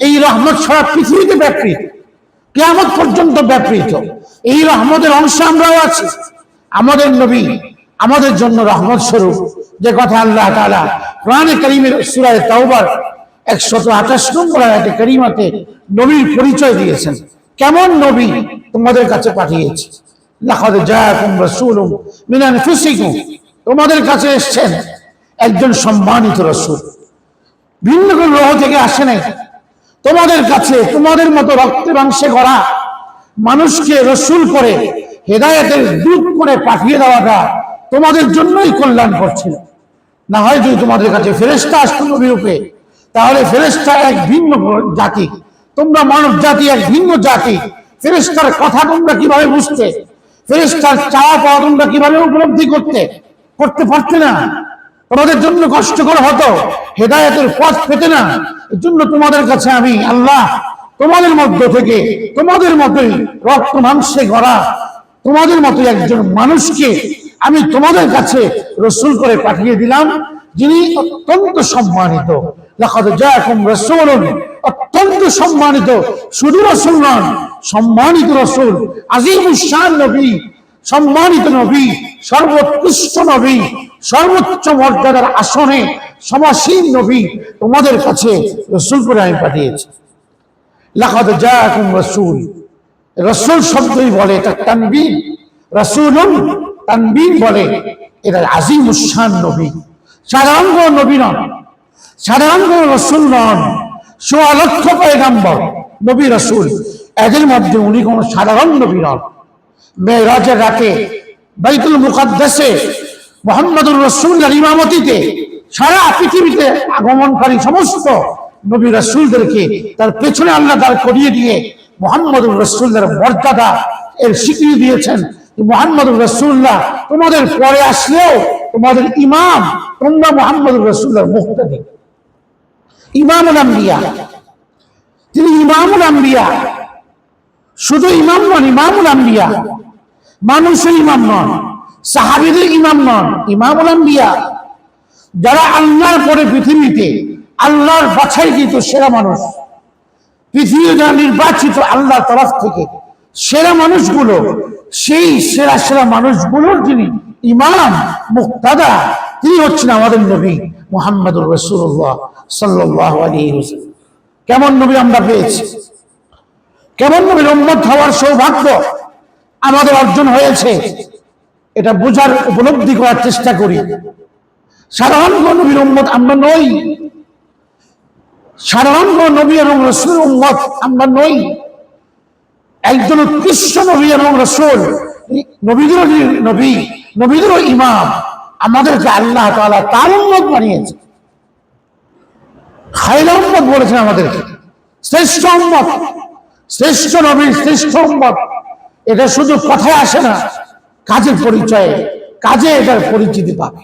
এই রহমত সারা পৃথিবীতে ব্যাপৃত। কেয়ামত পর্যন্ত ব্যাপৃত। এই রহমতের অংশ আমরাও আছি। আমাদের নবী, আমাদের জন্য রহমত স্বরূপ। যে কথা আল্লাহ তাআলা কোরআনে করিমের সূরায়ে তাওবার একশত আঠাশ নম্বর আয়াতে করিমাতে নবীর পরিচয় দিয়েছেন। কেমন নবী তোমাদের কাছে পাঠিয়েছি? তোমাদের কাছে এসেছেন একজন সম্মানিত রাসূল। ভিন্ন কোন গ্রহ থেকে আসে নাই। তোমাদের কাছে তোমাদের মতো রক্তে মাংসে করা মানুষকে রসুল করে হেদায়েতের দূত করে পাঠিয়ে দেওয়াটা তোমাদের জন্যই কল্যাণ করছিল। না হয় যদি তোমাদের কাছে ফেরেস্তা আসতো নবীরূপে, তাহলে ফেরেস্তা এক ভিন্ন জাতি। তোমরা মানব জাতি, এক ভিন্ন জাতি। ফেরেস্তার কথা তোমরা কীভাবে বুঝতে? ফেরেস্তার চাওয়া পাওয়া তোমরা কীভাবে উপলব্ধি করতে? করতে পারতে না? তোমাদের জন্য কষ্টকর হতো, হেদায়েতের পথ পেতে না। এর জন্য তোমাদের কাছে আমি আল্লাহ তোমাদের মধ্য থেকে, তোমাদের মতোই রক্ত মাংসে গড়া তোমাদের মতো একজন মানুষকে আমি তোমাদের কাছে রসুল করে পাঠিয়ে দিলাম, যিনি অত্যন্ত সম্মানিত। অত্যন্ত সম্মানিত, শুধু রসুল নন, সম্মানিত রসুল, আজিমুস শান নবী সম্মানিত নবী, সর্বোৎকৃষ্ট নবী, সর্বোচ্চ মর্যাদার আসনে সমাসীন নবী তোমাদের কাছে রসুল করে আমি পাঠিয়েছি। লাকাদ জাআকুম রাসূল। রসুল শব্দই বলে এটা তানবীর, রাসূলুন তানবীর বলে এটা আজিম উসান নবী কোনো নবী নন, সাধারণ রসুল নন, সোয়া লক্ষ পয়গাম্বর নবী রসুল। এদের মধ্যে উনি কোনো সাধারণ নবী নন। মেয়েরাজের রাতে বাইতুল মুকাদ্দাসে মোহাম্মদুর রসুল্লার ইমামতিতে সারা পৃথিবীতে আগমনকারী সমস্ত নবী রসুলদেরকে তার পেছনে আল্লাহ দাঁড় করিয়ে দিয়ে মোহাম্মদুর রসুল্লার মর্যাদা এর স্বীকৃতি দিয়েছেন। মোহাম্মদুর রসুল্লাহ তোমাদের পরে আসলেও তোমাদের ইমাম তোমরা মোহাম্মদুর রসুল্লার মুক্তি ইমামুল আম্বিয়া, তিনি ইমামুল আম্বিয়া, শুধু ইমাম নন, ইমামুল আম্বিয়া মানুষের ইমাম নন সাহাবিদের ইমাম নন, ইমামুল আম্বিয়া। যারা আল্লাহর পরে পৃথিবীতে, আল্লাহর বাছাইকৃত সেরা মানুষ। পৃথিবী যারা নির্বাচিত আল্লাহর তরফ থেকে সেরা মানুষগুলো, সেই সেরা সেরা মানুষগুলোর যিনি ইমাম, মুক্তাদা, তিনি হচ্ছেন আমাদের নবী মোহাম্মদুর রসুল্লাহ সাল্লাহ আলী হোসেন কেমন নবী আমরা পেয়েছি? কেমন নবীর উম্মত হওয়ার সৌভাগ্য? আমাদের অর্জন হয়েছে। এটা বোঝার উপলব্ধি করার চেষ্টা করি। সাধারণ কোন নবীর উম্মত আমরা নই। সাধারণ কোন নবী এবং রসুল উম্মত আমরা নই। একজন উৎকৃষ্ট নবী এবং রসুল, নবীদের নবী, নবীদের ইমাম আমাদেরকে আল্লাহ তাআলা তার উম্মত বানিয়েছে। খাইলা উম্মত বলেছেন আমাদেরকে। শ্রেষ্ঠ উম্মত, শ্রেষ্ঠ নবী, শ্রেষ্ঠ উম্মত। এটা শুধু কথায় আসে না, কাজের পরিচয়ে, কাজে এটার পরিচিতি পাবে।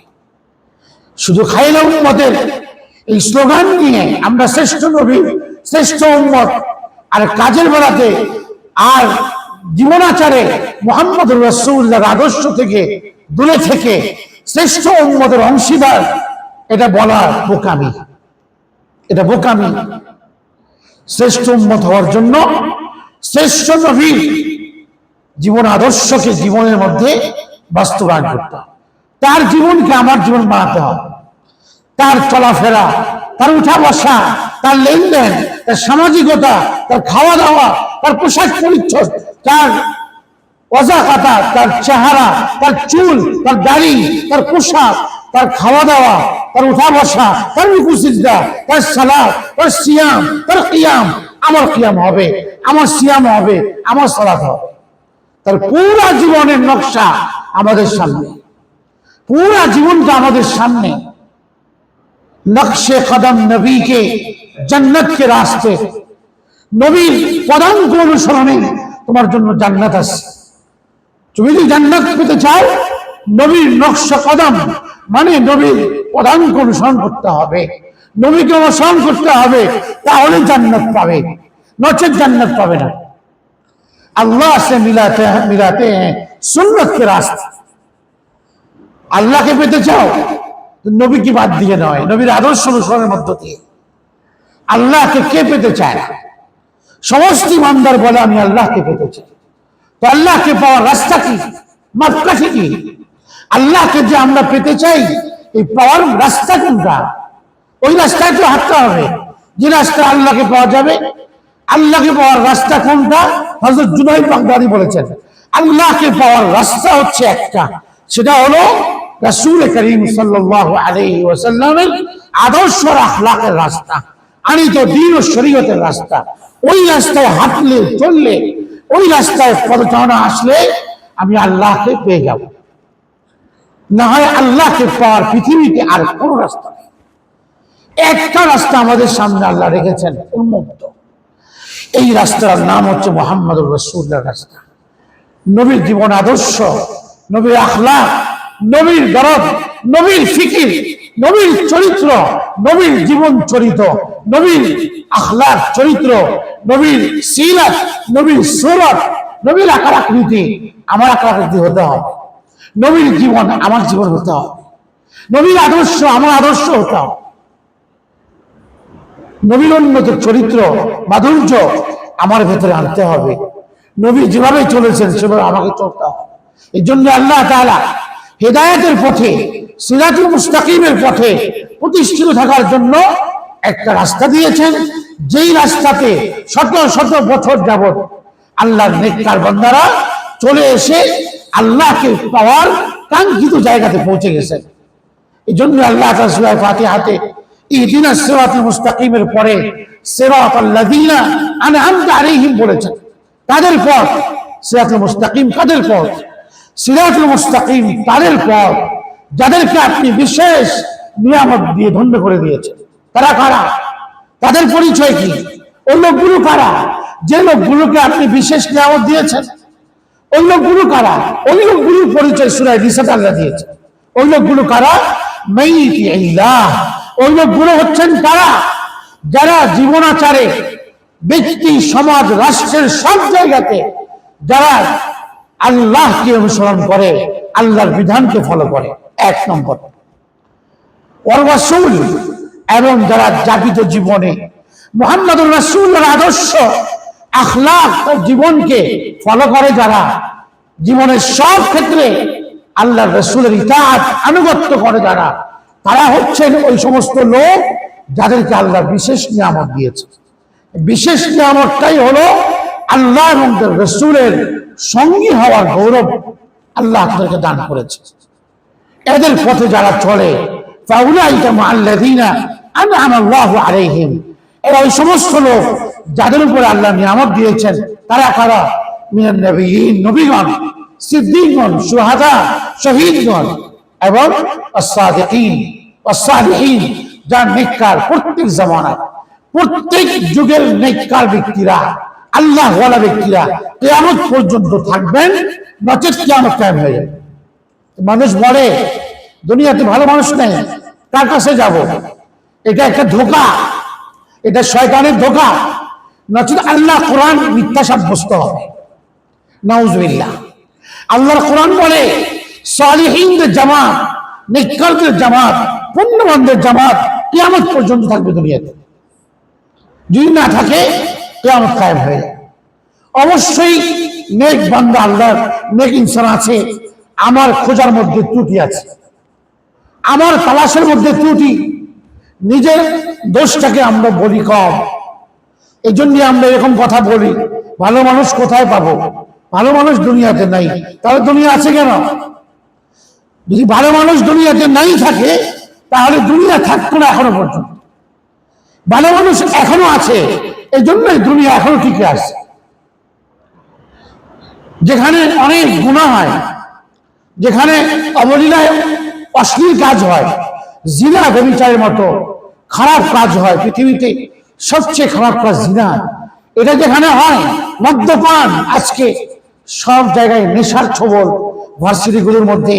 শুধু খাইলা উম্মতের এই স্লোগান নিয়ে আমরা শ্রেষ্ঠ নবী, শ্রেষ্ঠ উম্মত, আর কাজের বেলাতে আর জীবনাচারে মোহাম্মদ রসুল্লাহর আদর্শ থেকে দূরে থেকে শ্রেষ্ঠ উম্মতের অংশীদার এটা বলা বোকামি। এটা বোকামি। শ্রেষ্ঠ উন্মত হওয়ার জন্য শ্রেষ্ঠ নবীর জীবন আদর্শকে জীবনের মধ্যে বাস্তবায়ন করতে তার জীবনকে আমার জীবন বানাতে হবে। তার চলাফেরা, তার উঠা বসা তার লেনদেন, তার সামাজিকতা, তার খাওয়া দাওয়া তার পোশাক পরিচ্ছদ, তার অজাকাতা, তার চেহারা, তার চুল, তার দাড়ি, তার পোশাক, তার খাওয়া দাওয়া তার উঠা বসা তার রুকুসিজা তার সালাদ তার সিয়াম, তার কিয়াম আমার কিয়াম হবে, আমার সিয়াম হবে, আমার সালাত হবে। তার পুরা জীবনের নকশা আমাদের সামনে। পুরা জীবনটা আমাদের সামনে। নকশে কদম নবীকে জন্নত কে রাস্তে। নবীর পদাঙ্ক অনুসরণে তোমার জন্য জান্নাত আছে। তুমি যদি জান্নাত পেতে চাও, নবীর নকশা কদম মানে নবীর পদাঙ্ক অনুসরণ করতে হবে। নবীকে অনুসরণ করতে হবে, তাহলে জান্নাত পাবে। নচেত জান্নাত পাবে না। আল্লাহ সে মিলাতে হ্যাঁ মিলাতে হ্যাঁ সুন্নত কে রাস্তা। আল্লাহকে পেতে চাও, তো নবীকে বাদ দিয়ে নয়, নবীর আদর্শ অনুসরণের মধ্য দিয়ে। আল্লাহকে কে পেতে চায় না? সমস্ত ইমানদার বলে, আমি আল্লাহকে পেতে চাই। তো আল্লাহকে পাওয়ার রাস্তা কি? মাপকাঠি কি? আল্লাহকে যে আমরা পেতে চাই, এই পাওয়ার রাস্তা কোনটা? ওই রাস্তায় তো হাঁটতে হবে। যে রাস্তা আল্লাহকে পাওয়া যাবে, আল্লাহকে পাওয়ার রাস্তা কোনটা? হজরত জুনাই বাগদাদি বলেছেন, আল্লাহকে পাওয়ার রাস্তা হচ্ছে একটা। সেটা হলো রাসূল করিম সাল্লাল্লাহু আলাইহি ওয়াসাল্লামের আদর্শ আখলাকের রাস্তা, আনিত দিন ও শরীয়তের রাস্তা। ওই রাস্তায় হাঁটলে, চললে, ওই রাস্তায় পদচারণা আসলে আমি আল্লাহকে পেয়ে যাব। না হয় আল্লাহকে পাওয়ার পৃথিবীতে আর কোন রাস্তা নেই। একটা রাস্তা আমাদের সামনে আল্লাহ রেখেছেন, উন্মুক্ত। এই রাস্তার নাম হচ্ছে মোহাম্মদ রসুল্লাহ রাস্তা। নবীর জীবন আদর্শ, নবীর আখলাক নবীর দরদ, নবীর ফিকির, নবীর চরিত্র, নবীর জীবন চরিত, নবীর আখলাক চরিত্র, নবীর সিরাত, নবীর সুরত, নবীর আকার আকৃতি, আমার আকার আকৃতি হতে হবে। নবীর জীবন আমার জীবন হতে হবে। নবীর আদর্শ আমার আদর্শ হতে হবে। নবীর চরিত্র, মাধুর্য আমার ভেতরে আনতে হবে। নবী যেভাবে চলেছেন, সেভাবে আমাকে চলতে হবে। এই জন্য আল্লাহ তাআলা হেদায়তের পথে, সিরাতুল মুস্তাকিমের পথে প্রতিষ্ঠিত থাকার জন্য একটা রাস্তা দিয়েছেন। যেই রাস্তাতে শত শত বছর যাবত আল্লাহর নেককার বান্দারা চলে এসে আল্লাহকে পাওয়ার কাঙ্ক্ষিত জায়গাতে পৌঁছে গেছেন। এই জন্য আল্লাহ তাআলা ফাতিহাতে ইহদিনা সিরাতুল মুস্তাকিমের পরে সিরাতাল লাযিনা আনআমতা আলাইহিম বলেছেন। তাদের পথ সিরাতুল মুস্তাকিম কাদের পথ সিরাতুল মুস্তাকিম তাদের পথ যাদেরকে আপনি বিশেষ নিয়ামত দিয়ে ধন্য করে দিয়েছেন। তারা কারা? তাদের পরিচয় কি? ওই লোকগুলো কারা? যে লোকগুলোকে আপনি বিশেষ নিয়ামত দিয়েছেন। ওই লোকগুলো কারা? ওই লোকগুলোর পরিচয় সুরায় রিসাত আল্লাহ দিয়েছে ওই লোকগুলো কারা? মেইতি ইল্লাহ ওই লোকগুলো হচ্ছেন তারা, যারা জীবনাচারে ব্যক্তি, সমাজ, রাষ্ট্রের সব জায়গাতে যারা আল্লাহকে অনুসরণ করে, আল্লাহর বিধানকে ফলো করে। এক নম্বর। ওয়াসুল এবং যারা জাগিত জীবনে, মোহাম্মদুর রাসূলের আদর্শ আখলাক ও জীবনকে ফলো করে যারা, জীবনের সব ক্ষেত্রে আল্লাহ রসুলের ইতাহাত আনুগত্য করে যারা তারা হচ্ছেন ওই সমস্ত লোক যাদেরকে আল্লাহ বিশেষ নিয়ামত দিয়েছে। বিশেষ নিয়ামতটাই হলো আল্লাহ এবং রসুলের সঙ্গী হওয়ার গৌরব আল্লাহ তাদেরকে দান করেছে। এদের পথে যারা চলে আলাইহিম। ওই সমস্ত লোক যাদের উপর আল্লাহ নিয়ামত দিয়েছেন, তারা কারা? মিনান নবীগণ, সিদ্দিকগণ সুহাদা শহীদগণ। এবং আস-সাদিকিন নেককার প্রত্যেক জামানায়, প্রত্যেক যুগের নেককার ব্যক্তিরা আল্লাহ ওয়ালা ব্যক্তিরা কিয়ামত পর্যন্ত থাকবেন নচেত কিয়ামত কায়েম হয়ে যাবে। মানুষ বলে, দুনিয়াতে ভালো মানুষ নেই, কার কাছে যাব? এটা একটা ধোকা, এটা শয়তানের ধোকা। নচেত আল্লাহ কোরআন মিথ্যা সাব্যস্ত হবে। নাউজবিল্লাহ। আল্লাহর কোরআন বলে সালিহিনদের জামাত নিকালদের জামাত, পুণ্যবানদের জামাত কেয়ামত পর্যন্ত থাকবে দুনিয়াতে। যদি না থাকে, কেয়ামত কায়েম হয়ে যাবে। অবশ্যই নেক বান্দা আল্লাহর, নেক ইনসান আছে, আমার খোঁজার মধ্যে ত্রুটি আছে। আমার তালাশের মধ্যে ত্রুটি, নিজের দোষটাকে আমরা বলি কম। এই জন্য আমরা এরকম কথা বলি, ভালো মানুষ কোথায় পাবো? ভালো মানুষ দুনিয়াতে নাই, তাহলে দুনিয়া আছে কেন? যদি ভালো মানুষ দুনিয়াতে নাই থাকে, তাহলে দুনিয়া থাকতো না এখনও পর্যন্ত। ভালো মানুষ এখনও আছে এই জন্যই দুনিয়া এখনও টিকে আছে। যেখানে অনেক গুণা হয়, যেখানে অবলীলায় অশ্লীল কাজ হয়, জিনা ব্যবচারের মতো খারাপ কাজ হয়, পৃথিবীতে সবচেয়ে খারাপ কাজ জিনা। এটা যেখানে হয়, মদ্যপান আজকে সব জায়গায় নেশার ছবল, ভার্সিটিগুলোর মধ্যে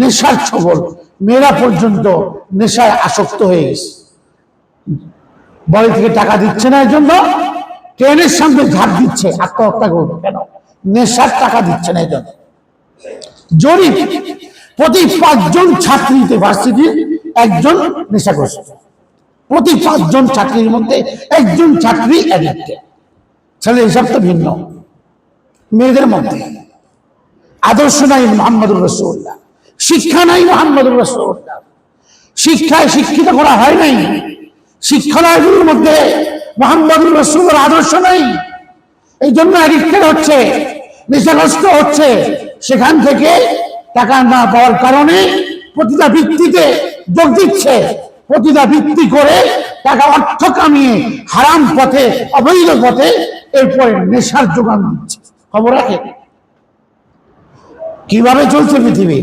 নেশার ছবল, মেয়েরা পর্যন্ত নেশায় আসক্ত হয়ে গেছে। বাড়ি থেকে টাকা দিচ্ছে না এর জন্য ট্রেনের সামনে ঝাঁপ দিচ্ছে, আত্মহত্যা করবে কেন? নেশার টাকা দিচ্ছে না এই জন্য জরিপ, প্রতি পাঁচজন ছাত্রীতে ভার্সিটির একজন নেশাগ্রস্ত। প্রতি পাঁচজন ছাত্রীর মধ্যে একজন ছাত্রী অ্যাডিক্টেড ছেলে হিসাব তো ভিন্ন। মেয়েদের মধ্যে। আদর্শ নাই মোহাম্মদুর রসুল্লাহ শিক্ষা নাই মোহাম্মদুর রসুল্লাহ শিক্ষায় শিক্ষিত করা হয় নাই। শিক্ষালয়গুলোর মধ্যে মোহাম্মদুর রসুলের আদর্শ নাই। এই জন্য অ্যাডিক্টেড হচ্ছে, নেশাগ্রস্ত হচ্ছে। সেখান থেকে টাকা না পাওয়ার কারণে প্রতিটা ভিত্তিতে যোগ দিচ্ছে। প্রতিটা ভিত্তি করে টাকা অর্থ কামিয়ে হারাম পথে, অবৈধ পথে এরপরে নেশার যোগান দিচ্ছে। খবর রাখে? কীভাবে চলছে পৃথিবী?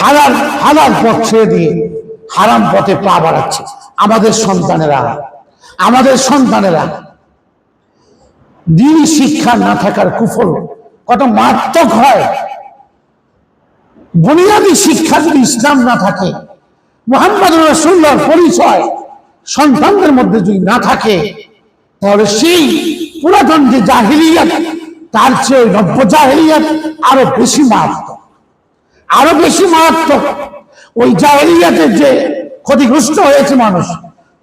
হালাল হালাল পথ ছেড়ে দিয়ে হারাম পথে পা বাড়াচ্ছে আমাদের সন্তানেরা। আমাদের সন্তানেরা দিন শিক্ষা না থাকার কুফল কত মারাত্মক হয়। বুনিয়াদী শিক্ষা যদি ইসলাম না থাকে, মোহাম্মদ রসুল্লার পরিচয় সন্তানদের মধ্যে যদি না থাকে, তাহলে সেই পুরাতন যে জাহিলিয়াত, তার চেয়ে নব্য জাহিলিয়াত আরও বেশি মারাত্মক। আরও বেশি মারাত্মক। ওই জাহিলিয়াতের যে ক্ষতিগ্রস্ত হয়েছে মানুষ,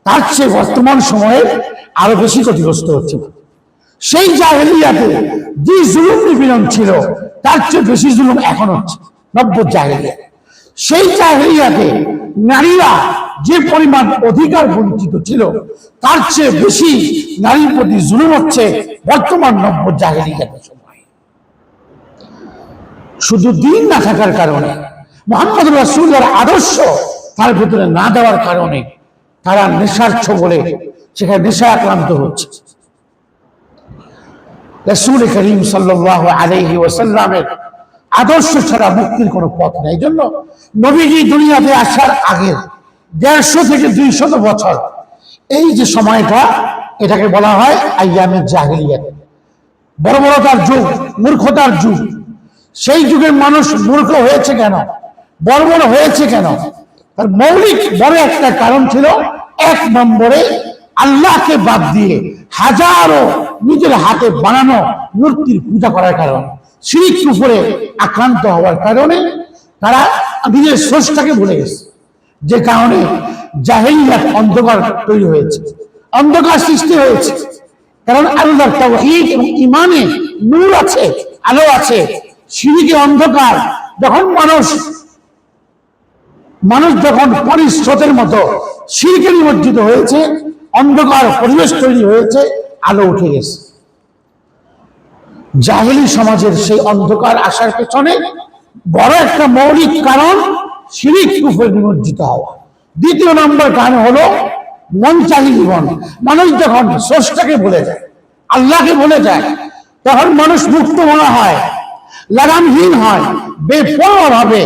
তার চেয়ে বর্তমান সময়ে আরও বেশি ক্ষতিগ্রস্ত হচ্ছে। সেই জাহেলিয়াতে যে জুলুম নিপীড়ন ছিল, তার চেয়ে বেশি জুলুম এখন হচ্ছে, নব্য জাহেলিয়া সেই জাহেলিয়াতে নারীরা যে পরিমাণ অধিকার বঞ্চিত ছিল, তার চেয়ে বেশি নারীর প্রতি জুলুম হচ্ছে বর্তমান নব্য সময়। শুধু দিন না থাকার কারণে, মোহাম্মদ রাসুলের আদর্শ তার ভিতরে না দেওয়ার কারণে তারা নেশার বলে সেখানে নেশা আক্রান্ত হচ্ছে। রসুল করিম সাল্লাহ আলহি ওসাল্লামের আদর্শ ছাড়া মুক্তির কোনো পথ নেই। এই জন্য নবীজি দুনিয়াতে আসার আগে দেড়শো থেকে দুইশত বছর এই যে সময়টা, এটাকে বলা হয় আইয়ামের জাহিলিয়াত। বর্বরতার যুগ মূর্খতার যুগ। সেই যুগের মানুষ মূর্খ হয়েছে কেন? বর্বর হয়েছে কেন? তার মৌলিক বড় একটা কারণ ছিল এক নম্বরে আল্লাহকে বাদ দিয়ে হাজারো নিজের হাতে বানানো মূর্তির পূজা করার কারণে। শিরিক উপরে আক্রান্ত হওয়ার কারণে তারা নিজের স্রষ্টাকে ভুলে গেছে। যে কারণে জাহেলিয়াত অন্ধকার তৈরি হয়েছে, অন্ধকার সৃষ্টি হয়েছে। কারণ আল্লাহর তাওহীদ এবং ইমানে নূর আছে, আলো আছে। শিরিকে অন্ধকার যখন মানুষ মানুষ যখন পানির স্রোতের মতো শিরকে নিমজ্জিত হয়েছে, অন্ধকার পরিবেশ তৈরি হয়েছে, আলো উঠে গেছে। জাহেলি সমাজের সেই অন্ধকার আসার পেছনে বড় একটা মৌলিক কারণ, শিরিক কুফরে নিমজ্জিত হওয়া। দ্বিতীয় নম্বর কারণ হলো মন চাহি জীবন। মানুষ যখন স্রষ্টাকে ভুলে যায়, আল্লাহকে ভুলে যায়, তখন মানুষ মুক্ত মনে হয়, লাগামহীন হয় বেপরোয়া ভাবে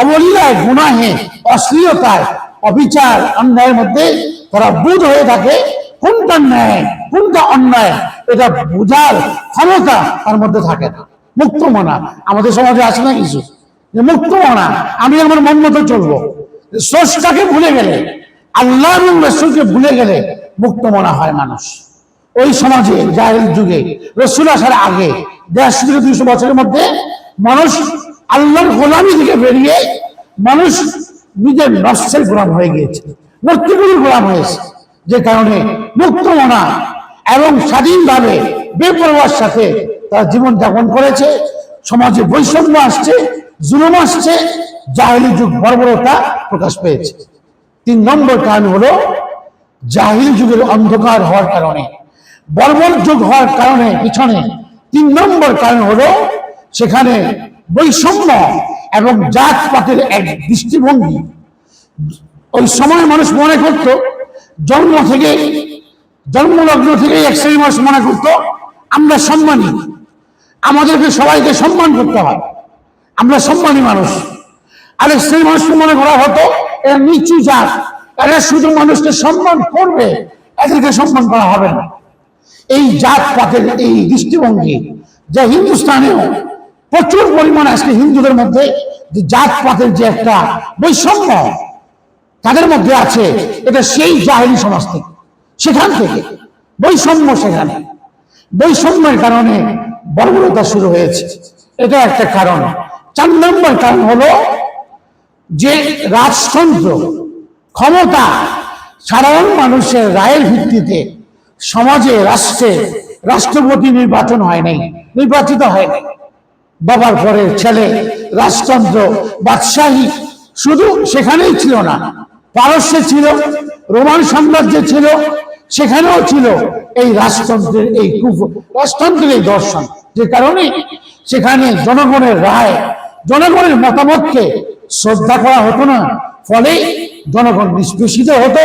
অবলীলায়, গুনাহে, অশ্লীলতায়, অবিচার, অন্যায়ের মধ্যে তারা বুধ হয়ে থাকে। কোনটা ন্যায়, কোনটা অন্যায়, এটা বোঝার ক্ষমতা তার মধ্যে থাকে না। মুক্ত মনা। আমাদের সমাজে আছে না কিছু? যে মুক্ত মনা। আমি আমার মন মতো চলবো। স্রষ্টাকে ভুলে গেলে আল্লাহ এবং রসুলকে ভুলে গেলে মুক্ত মনা হয় মানুষ। ওই সমাজে, জাহেল যুগে, রসুল আসার আগে দেড়শো থেকে দুইশো বছরের মধ্যে মানুষ আল্লাহর গোলামি থেকে বেরিয়ে মানুষ নিজের নষ্টের গোলাম হয়ে গিয়েছে। মূর্তিগুলির গোলাম হয়েছে। যে কারণে মুক্ত মনা এবং স্বাধীনভাবে বেপরোয়ার সাথে তারা জীবন যাপন করেছে। সমাজে বৈষম্য আসছে, জুলুম আসছে, জাহেলি যুগ বর্বরতা প্রকাশ পেয়েছে। তিন নম্বর কারণ হলো জাহিল যুগের অন্ধকার হওয়ার কারণে। বর্বর যুগ হওয়ার কারণে পিছনে তিন নম্বর কারণ হলো সেখানে বৈষম্য এবং জাতপাতের এক দৃষ্টিভঙ্গি। ওই সময় মানুষ মনে করত জন্ম থেকে, জন্মলগ্ন থেকে এক শ্রেণি মানুষ মনে করত, আমরা সম্মানী। আমাদেরকে সবাইকে সম্মান করতে হয়। আমরা সম্মানী মানুষ। আরেক শ্রেণি মানুষকে মনে করা হতো, এরা নিচু জাত। এরা শুধু মানুষকে সম্মান করবে, এদেরকে সম্মান করা হবে না। এই জাত পাতের এই দৃষ্টিভঙ্গি যা হিন্দুস্তানেও প্রচুর পরিমাণে আজকে হিন্দুদের মধ্যে যে জাত পাতের যে একটা বৈষম্য তাদের মধ্যে আছে এটা সেই জাহেলি সমাজ থেকে, সেখান থেকে, বৈষম্য সেখানে। বৈষম্যের কারণে বর্বরতা শুরু হয়েছে। এটা একটা কারণ। চার নম্বর কারণ হলো যে রাজতন্ত্র, ক্ষমতা সাধারণ মানুষের রায়ের ভিত্তিতে সমাজে, রাষ্ট্রে, রাষ্ট্রপতি নির্বাচন হয় নাই, নির্বাচিত হয় নাই। বাবার পরের ছেলে রাজতন্ত্র, বাদশাহী, শুধু সেখানেই ছিল না। পারস্যে ছিল, রোমান সাম্রাজ্যে ছিল, সেখানেও ছিল এই রাজতন্ত্রের এই কুফ, রাজতন্ত্রের এই দর্শন। যে কারণে সেখানে জনগণের রায়, জনগণের মতামতকে শ্রদ্ধা করা হতো না, ফলে জনগণ নিষ্পেষিত হতো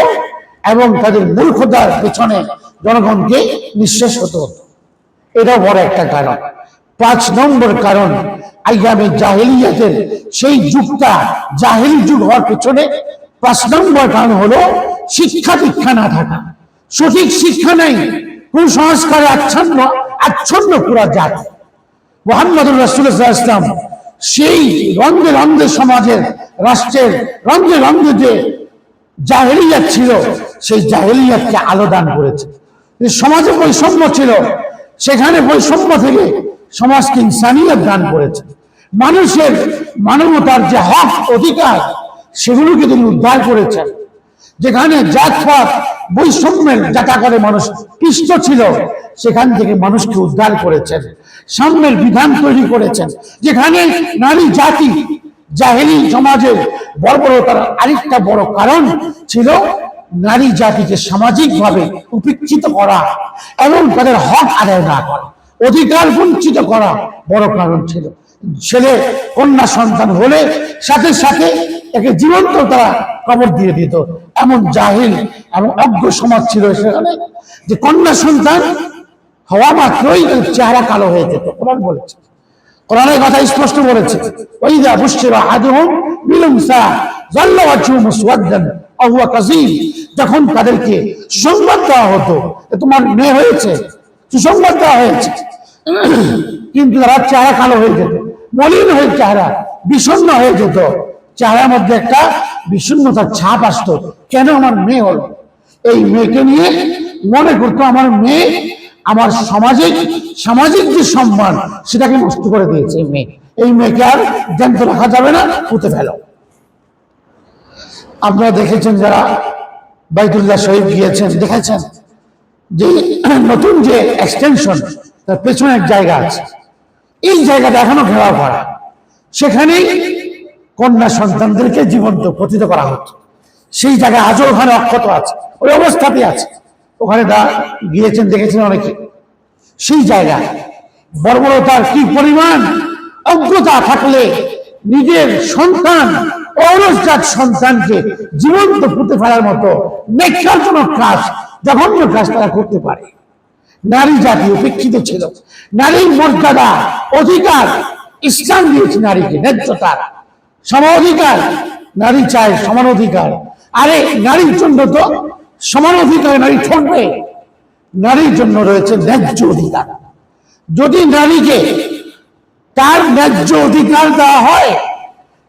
এবং তাদের মূর্খতার পেছনে জনগণকে নিঃশেষ হতে হতো। এটাও বড় একটা কারণ। পাঁচ নম্বর কারণ আইয়ামে জাহেলিয়াতের সেই যুগটা, জাহেলি যুগ হওয়ার পেছনে পাঁচ নম্বর কারণ হলো শিক্ষা দীক্ষা না থাকা। সঠিক শিক্ষা নেই, কুসংস্কারে আচ্ছন্ন আচ্ছন্ন পুরা জাতি। মোহাম্মদুর রাসুল্লাহ ইসলাম সেই রন্ধে রন্ধে সমাজের, রাষ্ট্রের রন্ধে রন্ধে যে জাহেলিয়াত ছিল, সেই জাহেলিয়াতকে আলো দান করেছে সমাজে বৈষম্য ছিল, সেখানে বৈষম্য থেকে সমাজকে ইনসানিয়ত দান করেছে। মানুষের মানবতার যে হক, অধিকার সেগুলোকে তিনি উদ্ধার করেছেন। যেখানে জাতপাত, বৈষম্যের জাতাকারে মানুষ পিষ্ট ছিল, সেখান থেকে মানুষকে উদ্ধার করেছেন। সাম্যের বিধান তৈরি করেছেন। যেখানে নারী, জাতি, জাহেলি সমাজের বর্বরতার আরেকটা বড় কারণ ছিল নারী জাতিকে সামাজিকভাবে উপেক্ষিত করা এবং তাদের হক আদায় না করা। অধিকার বঞ্চিত করা বড় কারণ ছিল। ছেলে, কন্যা, সন্তান হলে সাথে সাথে একে জীবন্ত তারা কবর দিয়ে দিত। এমন জাহিল এবং অজ্ঞ সমাজ ছিল সেখানে যে কন্যা, সন্তান হওয়া মাত্রই চেহারা কালো হয়ে যেত। কোরআন বলেছে। কোরআনের কথা স্পষ্ট বলেছে। ওই ওয়াজহু মুসওয়াদান আও হুয়া যখন তাদেরকে সুসংবাদ দেওয়া হতো যে তোমার মেয়ে হয়েছে, সুসংবাদ দেওয়া হয়েছে, কিন্তু তারা চেহারা কালো হয়ে যেত। মলিন হয়ে চেহারা, বিষণ্ণ হয়ে যেত। চেহারার মধ্যে একটা বিষণ্ণতার ছাপ আসতো। কেন আমার মেয়ে হলো? এই মেয়েকে নিয়ে মনে করতো আমার মেয়ে আমার সামাজিক সামাজিক যে সম্মান, সেটাকে নষ্ট করে দিয়েছে এই মেয়ে। এই মেয়েকে আর জ্যান্ত রাখা যাবে না, পুঁতে ফেলো। আপনারা দেখেছেন যারা বাইতুল্লাহ শহীদ গিয়েছেন, দেখেছেন যে নতুন যে এক্সটেনশন তার পেছনে এক জায়গা আছে। এই জায়গাটা এখনও ঘেরাও করা। সেখানেই কন্যা সন্তানদেরকে জীবন্ত পতিত করা হচ্ছে সেই জায়গায় আজও ওখানে অক্ষত আছে, ওই অবস্থাতেই আছে। ওখানে দা গিয়েছেন, দেখেছেন অনেকে। সেই জায়গায় বর্বরতার কি পরিমাণ? অজ্ঞতা থাকলে নিজের সন্তান, অরসজাত সন্তানকে জীবন্ত পুঁতে ফেলার মতো নেক্ষাজনক কাজ, জঘন্য কাজ তারা করতে পারে। নারী জাতি উপেক্ষিত ছিল। নারীর মর্যাদা, অধিকার, ইসলাম দিয়েছে নারীকে ন্যায্যতার সম অধিকার, নারী চায় সমান অধিকার। আরে, নারীর জন্য তো সমান অধিকার, নারী ঠকবে নারীর জন্য রয়েছে ন্যায্য অধিকার। যদি নারীকে তার ন্যায্য অধিকার দেওয়া হয়,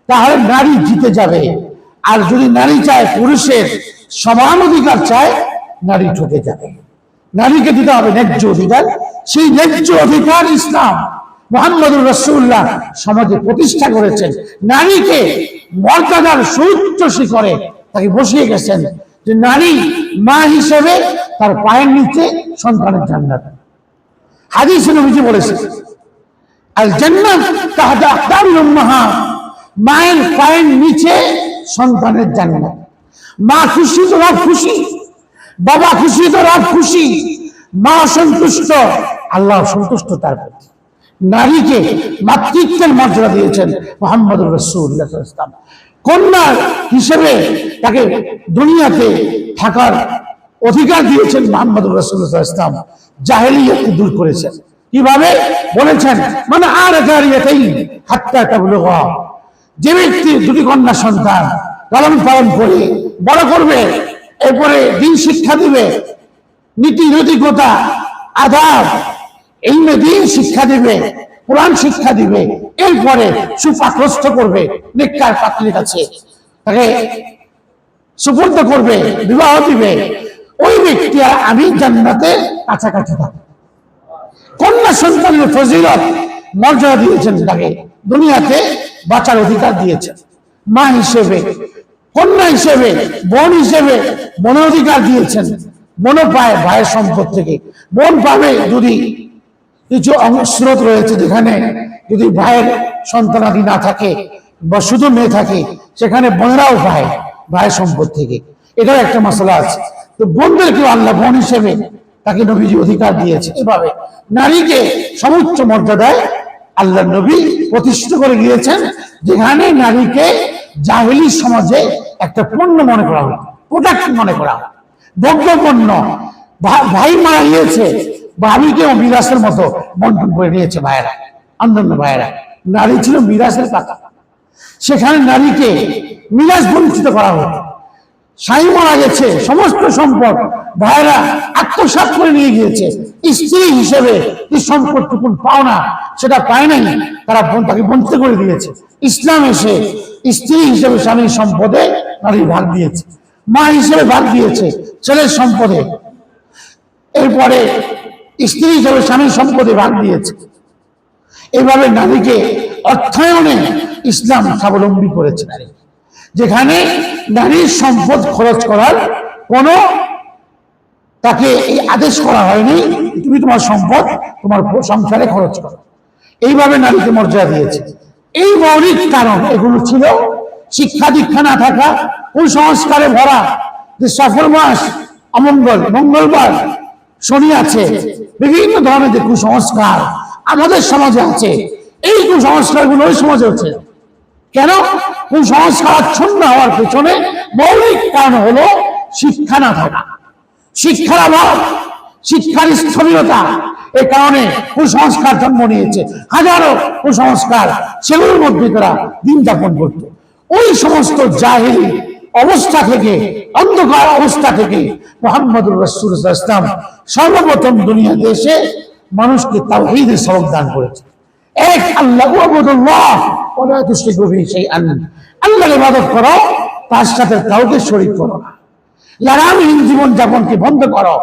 তাহলে নারী জিতে যাবে। আর যদি নারী চায় পুরুষের সমান অধিকার চায়, নারী ঠকে যাবে। নারীকে দিতে হবে ন্যায্য অধিকার। সেই ন্যায্য অধিকার ইসলাম মোহাম্মদুর রসুল্লাহ সমাজে প্রতিষ্ঠা করেছেন। নারীকে মর্যাদার সুউচ্চ শিখরে তাকে বসিয়ে গেছেন যে নারী মা হিসেবে তার পায়ের নিচে সন্তানের জান্নাত। হাদিস নবীজি বলেছে আর জান্নাত তাহাতে আখতারুল উম্মাহাত মায়ের পায়ের নিচে সন্তানের জান্নাত। মা খুশি তো খুশি। বাবা খুশি তো রব খুশি, মা সন্তুষ্ট, আল্লাহ সন্তুষ্ট তার প্রতি। নারীকে মাতৃত্বের মর্যাদা দিয়েছেন মোহাম্মদ রসুল্লাহ কন্যা হিসেবে তাকে দুনিয়াতে থাকার অধিকার দিয়েছেন মোহাম্মদ রসুল্লাহ ইসলাম জাহেলিয়াতকে দূর করেছেন। কীভাবে? বলেছেন মানে আর জারিয়াতেই হাত্তা তাবলুগ। যে ব্যক্তি দুটি কন্যা সন্তান লালন পালন করে, বড় করবে এরপরে দিন শিক্ষা দিবে, নীতি নৈতিকতা আধার এই দিন শিক্ষা দিবে, কোরআন শিক্ষা দিবে, এরপরে সুপাকস্ত করবে নিকার পাত্রীর কাছে। তাকে সুপর্দ করবে, বিবাহ দিবে। ওই ব্যক্তি আর আমি জান্নাতে কাছাকাছি থাকব। কন্যা সন্তানের ফজিলত মর্যাদা দিয়েছেন তাকে, দুনিয়াতে বাঁচার অধিকার দিয়েছেন। মা হিসেবে কন্যা হিসেবে, বোন হিসেবে বন অধিকার দিয়েছেন। বোনও পায় ভাইয়ের সম্পদ থেকে। বোন পাবে যদি কিছু অং- স্রোত রয়েছে যেখানে যদি ভাইয়ের সন্তানাদি না থাকে বা শুধু মেয়ে থাকে, সেখানে বোনেরাও পায় ভাইয়ের সম্পদ থেকে। এটাও একটা মশলা আছে। তো বোনদেরকেও আল্লাহ বোন হিসেবে তাকে নবীজি অধিকার দিয়েছে। এভাবে নারীকে সমুচ্চ মর্যাদায় আল্লাহ নবী প্রতিষ্ঠিত করে গিয়েছেন যেখানে নারীকে জাহেলি সমাজে একটা পণ্য মনে করা হয় প্রোডাক্ট মনে করা হয় ভোগ্য পণ্য, ভাই মারা গিয়েছে ভাবিকেও মিরাসের মতো বন্টন করে নিয়েছে ভাইয়েরা অন্যান্য ভাইয়েরা। নারী ছিল মিরাসের কথা সেখানে নারীকে মিরাজ বঞ্চিত করা হতো স্বামী মারা গেছে, সমস্ত সম্পদ ভাইয়েরা আত্মসাৎ করে নিয়ে গিয়েছে। স্ত্রী হিসেবে যে সম্পদটুকুন পাওনা সেটা পায় নাই, তারা তাকে বঞ্চিত করে দিয়েছে। ইসলাম এসে স্ত্রী হিসেবে স্বামীর সম্পদে নারীর ভাগ দিয়েছে। মা হিসেবে ভাগ দিয়েছে ছেলের সম্পদে। এরপরে স্ত্রী হিসেবে স্বামীর সম্পদে ভাগ দিয়েছে। এইভাবে নারীকে অর্থায়নে ইসলাম স্বাবলম্বী করেছে। নারী যেখানে নারীর সম্পদ খরচ করার কোনো তাকে এই আদেশ করা হয়নি তুমি তোমার সম্পদ তোমার সংসারে খরচ করো। এইভাবে নারীকে মর্যাদা দিয়েছে। এই মৌলিক কারণ এগুলো ছিল শিক্ষা দীক্ষা না থাকা, কুসংস্কারে ভরা যে সফল মাস অমঙ্গল মঙ্গলবার শনি আছে, বিভিন্ন ধরনের যে কুসংস্কার আমাদের সমাজে আছে, এই কুসংস্কারগুলো ওই সমাজে হচ্ছে। কেন? কুসংস্কার আচ্ছন্ন হওয়ার পেছনে মৌলিক কারণ হলো শিক্ষা না থাকা। শিক্ষার অভাব, শিক্ষার স্থবিরতা এই কারণে কুসংস্কার জন্ম নিয়েছে। হাজারো কুসংস্কার সেগুলোর মধ্যে তারা দিন যাপন করত। ওই সমস্ত জাহিরি অবস্থা থেকে, অন্ধকার অবস্থা থেকে মোহাম্মদুর রসুল ইসলাম সর্বপ্রথম দুনিয়াতে এসে মানুষকে তাওহীদের সবক দান করেছে। এক, আল্লাহ তুশরিকু বিহি আল্লাহর ইবাদত করো, তার সাথে কাউকে শরীক করো না। লাগামহীন জীবন যাপনকে বন্ধ করো।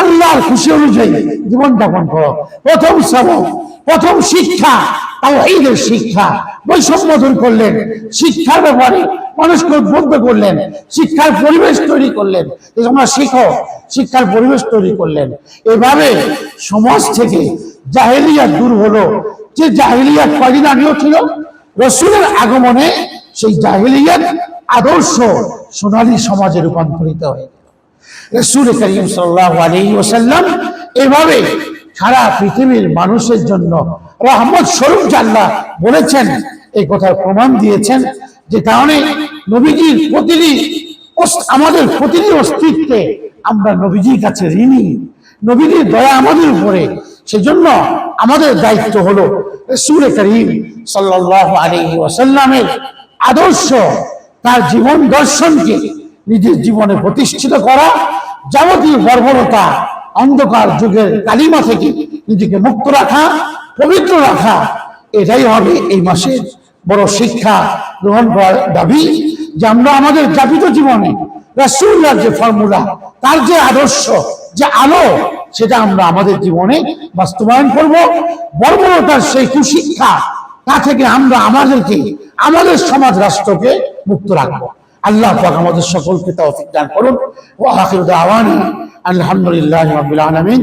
আল্লাহর খুশি অনুযায়ী জীবন যাপন করো। প্রথম সবক প্রথম শিক্ষা তাও এইদের শিক্ষা, বৈষম্য দূর করলেন, শিক্ষার ব্যাপারে মানুষকে উদ্বুদ্ধ করলেন, শিক্ষার পরিবেশ তৈরি করলেন। তোমরা শিখো, শিক্ষার পরিবেশ তৈরি করলেন। এভাবে সমাজ থেকে জাহেলিয়া দূর হলো। যে জাহেলিয়া কয়দিন আগেও ছিল, রসুলের আগমনে সেই জাহেলিয়ার আদর্শ সোনালী সমাজে রূপান্তরিত হয়ে গেল। রসুল করিম সাল্লাহ আলী ওসাল্লাম এভাবে সারা পৃথিবীর মানুষের জন্য রহমত স্বরূপ জাল্লা বলেছেন, এই কথার প্রমাণ দিয়েছেন যে কারণে নবীজির প্রতিটি আমাদের প্রতিটি অস্তিত্বে আমরা নবীজির কাছে ঋণী। নবীজির দয়া আমাদের উপরে। সেজন্য আমাদের দায়িত্ব হলো রসুল করিম সাল্লাহ আলী ওসাল্লামের আদর্শ, তার জীবন দর্শনকে নিজের জীবনে প্রতিষ্ঠিত করা, যাবতীয় বর্বরতা, অন্ধকার যুগের কালিমা থেকে নিজেকে মুক্ত রাখা পবিত্র রাখা। এটাই হবে এই মাসের বড় শিক্ষা গ্রহণ করার দাবি যে আমরা আমাদের যাপিত জীবনে রাসূলুল্লাহর যে ফর্মুলা, তার যে আদর্শ, যে আলো, সেটা আমরা আমাদের জীবনে বাস্তবায়ন করব। বর্বরতার সেই কুশিক্ষা, তা থেকে আমরা আমাদেরকে, আমাদের সমাজ রাষ্ট্রকে মুক্ত রাখব। আল্লাহ পাক আমাদের সকলকে তৌফিক দান করুন। ওয়া আখিরু দাওয়ানা আলহামদুলিল্লাহি রাব্বিল আলামিন।